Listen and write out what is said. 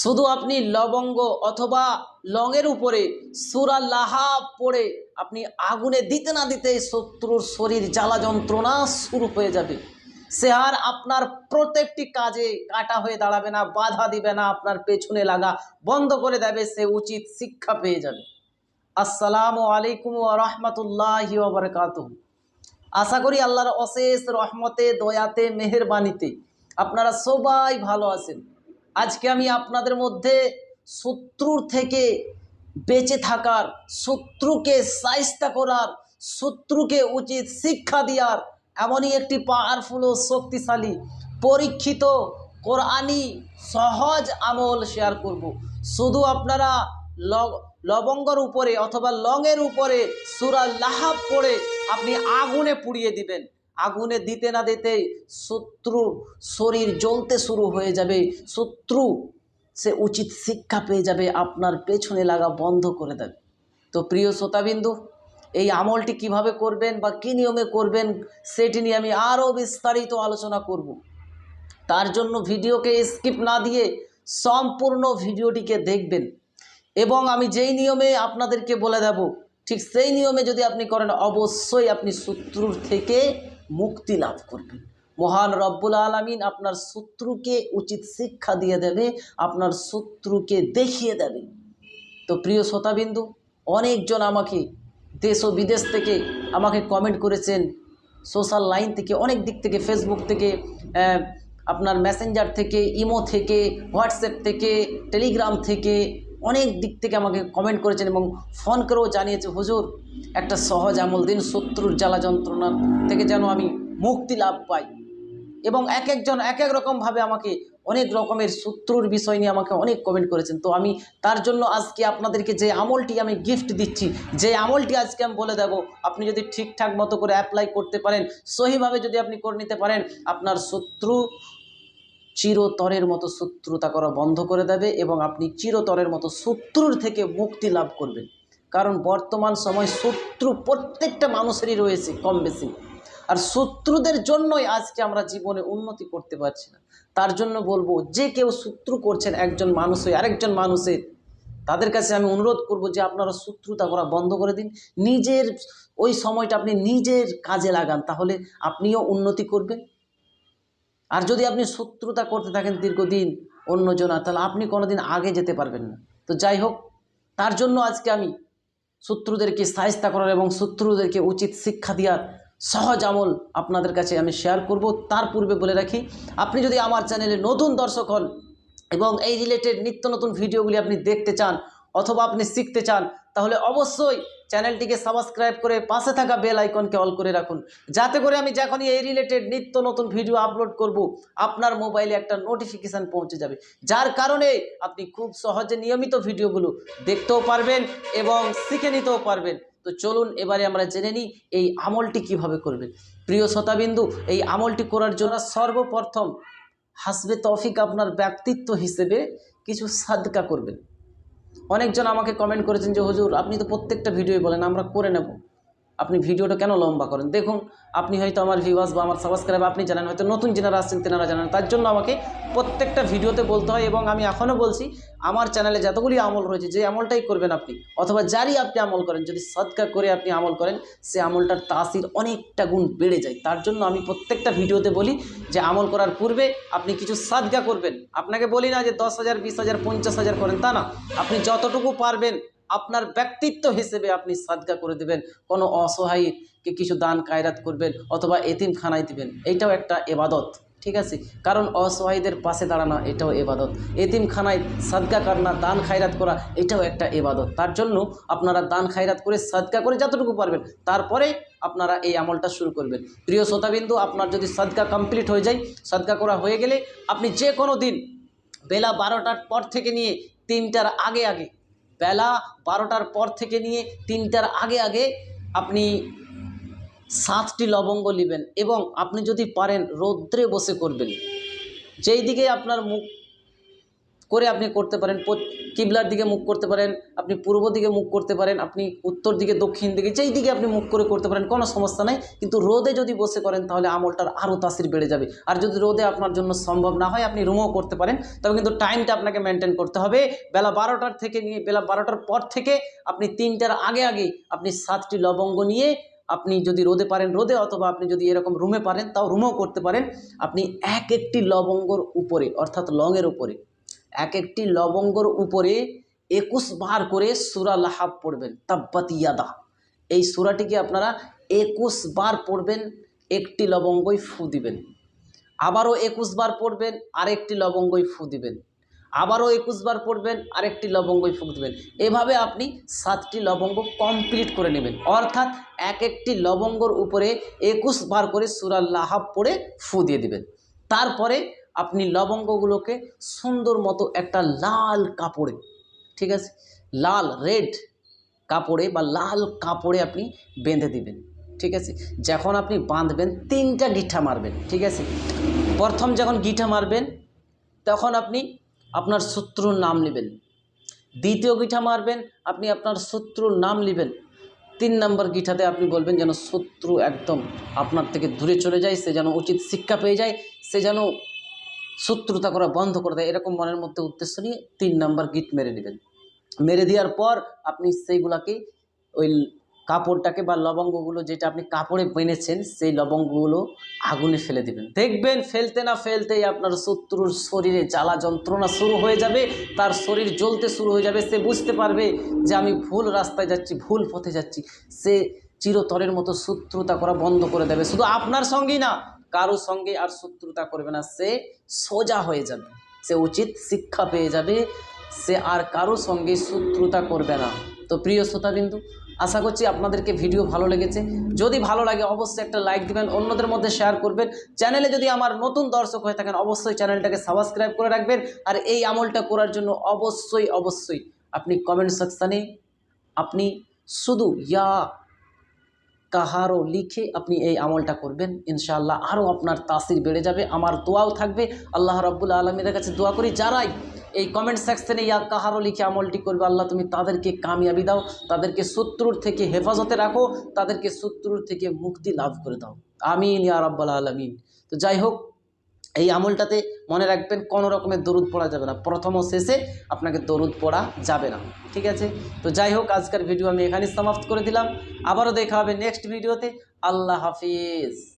শুধু আপনি লবঙ্গ অথবা লংয়ের উপরে সুরা লাহাব পড়ে আপনি আগুনে দিতে না দিতে শত্রুর শরীর জ্বালা যন্ত্রণা শুরু হয়ে যাবে। সে আর আপনার প্রত্যেকটি কাজে কাটা হয়ে দাঁড়াবে না, বাধা দিবে না, আপনার পেছনে লাগা বন্ধ করে দেবে, সে উচিত শিক্ষা পেয়ে যাবে। আসসালামু আলাইকুম রহমতুল্লাহি ওবরকাত আশা করি আল্লাহর অশেষ রহমতে, দয়াতে, মেহেরবানিতে আপনারা সবাই ভালো আছেন। আজকে আমি আপনাদের মধ্যে শত্রুর থেকে বেঁচে থাকার, শত্রুকে সাইস্তা করার, শত্রুকে উচিত শিক্ষা দেওয়ার এমনই একটি পাওয়ারফুল ও শক্তিশালী, পরীক্ষিত কোরআনি সহজ আমল শেয়ার করব। শুধু আপনারা লবঙ্গর উপরে অথবা লংয়ের উপরে সুরা লাহাব পড়ে আপনি আগুনে পুড়িয়ে দিবেন। আগুনে দিতে না দিতে শত্রু শরীর জ্বলতে শুরু হয়ে যাবে। শত্রু, সে উচিত শিক্ষা পেয়ে যাবে, আপনার পেছনে লাগা বন্ধ করে দেবে। তো প্রিয় শ্রোতাবিন্দু, এই আমলটি কীভাবে করবেন বা কী নিয়মে করবেন, সেটি নিয়ে আমি আরও বিস্তারিত আলোচনা করব। তার জন্য ভিডিওকে স্কিপ না দিয়ে সম্পূর্ণ ভিডিওটিকে দেখবেন। এবং আমি যেই নিয়মে আপনাদেরকে বলে দেব, ঠিক সেই নিয়মে যদি আপনি করেন, অবশ্যই আপনি শত্রুর থেকে মুক্তি লাভ করবেন মহান রব্বুল আলমিন আপনার শত্রুকে উচিত শিক্ষা দিয়ে দেবে, আপনার শত্রুকে দেখিয়ে দেবে। তো প্রিয় শ্রোতাবিন্দু, অনেকজন আমাকে দেশ ও বিদেশ থেকে আমাকে কমেন্ট করেছেন সোশ্যাল লাইন থেকে, অনেক দিক থেকে ফেসবুক থেকে আপনার মেসেঞ্জার থেকে ইমো থেকে হোয়াটসঅ্যাপ থেকে টেলিগ্রাম থেকে অনেক দিক থেকে আমাকে কমেন্ট করেছেন এবং ফোন করেও জানিয়েছে, হুজুর, একটা সহজ আমল দিন, শত্রুর জ্বালা যন্ত্রণা থেকে যেন আমি মুক্তি লাভ পাই। এবং এক একজন, এক এক রকমভাবে আমাকে অনেক রকমের শত্রুর বিষয় নিয়ে আমাকে অনেক কমেন্ট করেছেন। তো আমি তার জন্য আজকে আপনাদেরকে যে আমলটি আমি গিফট দিচ্ছি, যে আমলটি আজকে আমি বলে দেব, আপনি যদি ঠিকঠাক মতো করে অ্যাপ্লাই করতে পারেন, সহিভাবে যদি আপনি করে নিতে পারেন, আপনার শত্রু চিরতরের মতো শত্রুতা করা বন্ধ করে দেবে এবং আপনি চিরতরের মতো শত্রুর থেকে মুক্তি লাভ করবেন। কারণ বর্তমান সময় শত্রু প্রত্যেকটা মানুষেরই রয়েছে কম বেশি। আর শত্রুদের জন্যই আজকে আমরা জীবনে উন্নতি করতে পারছি না। তার জন্য বলব, যে কেউ শত্রু করছেন একজন মানুষ হয়ে আরেকজন মানুষের, তাদের কাছে আমি অনুরোধ করব যে আপনারা শত্রুতা করা বন্ধ করে দিন। নিজের, ওই সময়টা আপনি নিজের কাজে লাগান, তাহলে আপনিও উন্নতি করবেন। আর যদি আপনি শত্রুতা করতে থাকেন দীর্ঘদিন অন্যজনা, তাহলে আপনি কোনোদিন আগে যেতে পারবেন না। তো যাই হোক, তার জন্য আজকে আমি শত্রুদেরকে সাহিস্তা করার এবং শত্রুদেরকে উচিত শিক্ষা দেওয়ার সহজ আমল আপনাদের কাছে আমি শেয়ার করব। তার পূর্বে বলে রাখি, আপনি যদি আমার চ্যানেলে নতুন দর্শক হন এবং এই রিলেটেড নিত্য নতুন ভিডিওগুলি আপনি দেখতে চান অথবা আপনি শিখতে চান, তাহলে অবশ্যই চ্যানেলটিকে সাবস্ক্রাইব করে পাশে থাকা বেল আইকনকে অল করে রাখুন। যাতে করে আমি যখনই এই রিলেটেড নিত্য নতুন ভিডিও আপলোড করব, আপনার মোবাইলে একটা নোটিফিকেশান পৌঁছে যাবে। যার কারণে আপনি খুব সহজে নিয়মিত ভিডিওগুলো দেখতেও পারবেন এবং শিখে নিতেও পারবেন। তো চলুন এবারে আমরা জেনে নিই এই আমলটি কীভাবে করবেন। প্রিয় শতাবিন্দু এই আমলটি করার জন্য সর্বপ্রথম হাসবে তফিক আপনার ব্যক্তিত্ব হিসেবে কিছু সাদকা করবেন। অনেকজন আমাকে কমেন্ট করেছেন যে হুজুর আপনি তো প্রত্যেকটা ভিডিওই বলেন আমরা করে নেব। আপনি ভিডিওটা কেন লম্বা করেন? দেখুন, আপনি হয়তো আমার ভিউয়ার্স বা আমার সাবস্ক্রাইব আপনি জানেন, হয়তো নতুন যারা আসছেন তেনারা জানেন, তার জন্য আমাকে প্রত্যেকটা ভিডিওতে বলতে হয় এবং আমি এখনও বলছি, আমার চ্যানেলে যতগুলি আমল রয়েছে, যে আমলটাই করবেন আপনি, অথবা যারই আপনি আমল করেন, যদি সৎকার করে আপনি আমল করেন, সে আমলটার তাসির অনেকটা গুণ বেড়ে যায়। তার জন্য আমি প্রত্যেকটা ভিডিওতে বলি যে আমল করার পূর্বে আপনি কিছু সাদগা করবেন। আপনাকে বলি না যে দশ হাজার, বিশ হাজার, পঞ্চাশ হাজার করেন, তা না। আপনি যতটুকু পারবেন আপনার ব্যক্তিত্ব হিসেবে আপনি সাদগা করে দেবেন, কোনো অসহায়কে কিছু দান কায়রাত করবেন অথবা এতিমখানায় দিবেন এইটাও একটা এবাদত, ঠিক আছে? কারণ অসহায়দের পাশে দাঁড়ানো এটাও এবাদত, এতিমখানায় সাদগা কান্না, দান খায়রাত করা, এটাও একটা এবাদত। তার জন্য আপনারা দান খায়রাত করে, সাদগা করে যতটুকু পারবেন, তারপরে আপনারা এই আমলটা শুরু করবেন। প্রিয় শ্রোতাবিন্দু, আপনার যদি সাদগা কমপ্লিট হয়ে যায়, সাদগা করা হয়ে গেলে আপনি যে কোনো দিন বেলা বারোটার পর থেকে নিয়ে তিনটার আগে আগে বেলা বারোটার পর থেকে নিয়ে তিনটার আগে আগে আপনি সাতটি লবঙ্গ নেবেন এবং আপনি যদি পারেন রৌদ্রে বসে করবেন। যেই দিকে আপনার মুখ করে আপনি করতে পারেন কিবলার দিকে মুখ করতে পারেন, আপনি পূর্ব দিকে মুখ করতে পারেন, আপনি উত্তর দিকে, দক্ষিণ দিকে, যেই দিকে আপনি মুখ করে করতে পারেন, কোনো সমস্যা নাই। কিন্তু রোদে যদি বসে করেন, তাহলে আমলটার আরও তাসির বেড়ে যাবে। আর যদি রোদে আপনার জন্য সম্ভব না হয়, আপনি রুমও করতে পারেন। তবে কিন্তু টাইমটা আপনাকে মেনটেন করতে হবে। বেলা বারোটার থেকে নিয়ে, বেলা বারোটার পর থেকে আপনি তিনটার আগে আগে আপনি সাতটি লবঙ্গ নিয়ে আপনি যদি রোদে পারেন, রোদে অথবা আপনি যদি এরকম রুমে পারেন, তাও রুমও করতে পারেন। আপনি এক একটি লবঙ্গর উপরে, অর্থাৎ লংয়ের উপরে এক একটি লবঙ্গর উপরে একুশ বার করে সুরা লাহাব পড়বেন, তাব্বাত ইয়াদা। এই সুরাটিকে আপনারা একুশ বার পড়বেন, একটি লবঙ্গই ফু দিবেন। আবারও একুশ বার পড়বেন, আরেকটি লবঙ্গই ফু দিবেন। আবারও একুশ বার পড়বেন, আরেকটি লবঙ্গই ফুক দিবেন। এভাবে আপনি সাতটি লবঙ্গ কমপ্লিট করে নেবেন। অর্থাৎ এক একটি লবঙ্গর উপরে একুশ বার করে সুরা লাহাব পড়ে ফু দিয়ে দিবেন। তারপরে আপনি লবঙ্গগুলোকে সুন্দর মতো একটা লাল কাপড়ে, ঠিক আছে? লাল রেড কাপড়ে বা লাল কাপড়ে আপনি বেঁধে দিবেন, ঠিক আছে? যখন আপনি বাঁধবেন, তিনটা গিঠা মারবেন, ঠিক আছে? প্রথম যখন গিঠা মারবেন, তখন আপনি আপনার শত্রুর নাম নেবেন। দ্বিতীয় গিঠা মারবেন, আপনি আপনার শত্রুর নাম নেবেন। তিন নম্বর গিঠাতে আপনি বলবেন যেন শত্রু একদম আপনার থেকে দূরে চলে যায়, সে যেন উচিত শিক্ষা পেয়ে যায়, সে যেন শত্রুতা করা বন্ধ করে দেয়, এরকম মনের মধ্যে উদ্দেশ্য নিয়ে তিন নম্বর গিট মেরে নেবেন মেরে দেওয়ার পর আপনি সেইগুলাকে ওই কাপড়টাকে বা লবঙ্গগুলো যেটা আপনি কাপড়ে বেঁধেছেন, সেই লবঙ্গগুলো আগুনে ফেলে দিবেন। দেখবেন ফেলতে না ফেলতেই আপনার শত্রুর শরীরে জ্বালা যন্ত্রণা শুরু হয়ে যাবে, তার শরীর জ্বলতে শুরু হয়ে যাবে, সে বুঝতে পারবে যে আমি ভুল রাস্তায় যাচ্ছি, ভুল পথে যাচ্ছি। সে চিরতরের মতো শত্রুতা করা বন্ধ করে দেবে। শুধু আপনার সঙ্গেই না কারোর সঙ্গে আর শত্রুতা করবে না। সে সোজা হয়ে যাবে। সে উচিত শিক্ষা পেয়ে যাবে। সে আর কারও সঙ্গে শত্রুতা করবে না। তো প্রিয় শ্রোতাবিন্দু, আশা করছি আপনাদেরকে ভিডিও ভালো লেগেছে। যদি ভালো লাগে, অবশ্যই একটা লাইক দিবেন, অন্যদের মধ্যে শেয়ার করবেন। চ্যানেলে যদি আমার নতুন দর্শক হয়ে থাকেন, অবশ্যই চ্যানেলটাকে সাবস্ক্রাইব করে রাখবেন। আর এই আমলটা করার জন্য অবশ্যই অবশ্যই আপনি কমেন্ট সেকশানে আপনি শুধু ইয়া কাহারও লিখে আপনি এই আমলটা করবেন। ইনশাআল্লাহ আরও আপনার তাসির বেড়ে যাবে। আমার দোয়াও থাকবে। আল্লাহ রব্বুল আলমীর কাছে দোয়া করি। যারাই এই কমেন্ট সেকশনে ইয়া কাহারও লিখে আমলটি করবে, আল্লাহ তুমি তাদেরকে কামিয়াবি দাও। তাদেরকে শত্রুর থেকে হেফাজতে রাখো। তাদেরকে শত্রুর থেকে মুক্তি লাভ করে দাও। আমিন ইয়া রব্বুল আলমিন। তো যাই হোক এই আমলটাতে মনে রাখবেন কোনো রকমের দরুদ পড়া যাবে না। প্রথম ও শেষে আপনাকে দরুদ পড়া যাবে না। ঠিক আছে? তো যাই হোক, আজকের ভিডিও আমি এখানেই সমাপ্ত করে দিলাম। আবারও দেখা হবে নেক্সট ভিডিওতে আল্লাহ হাফিজ।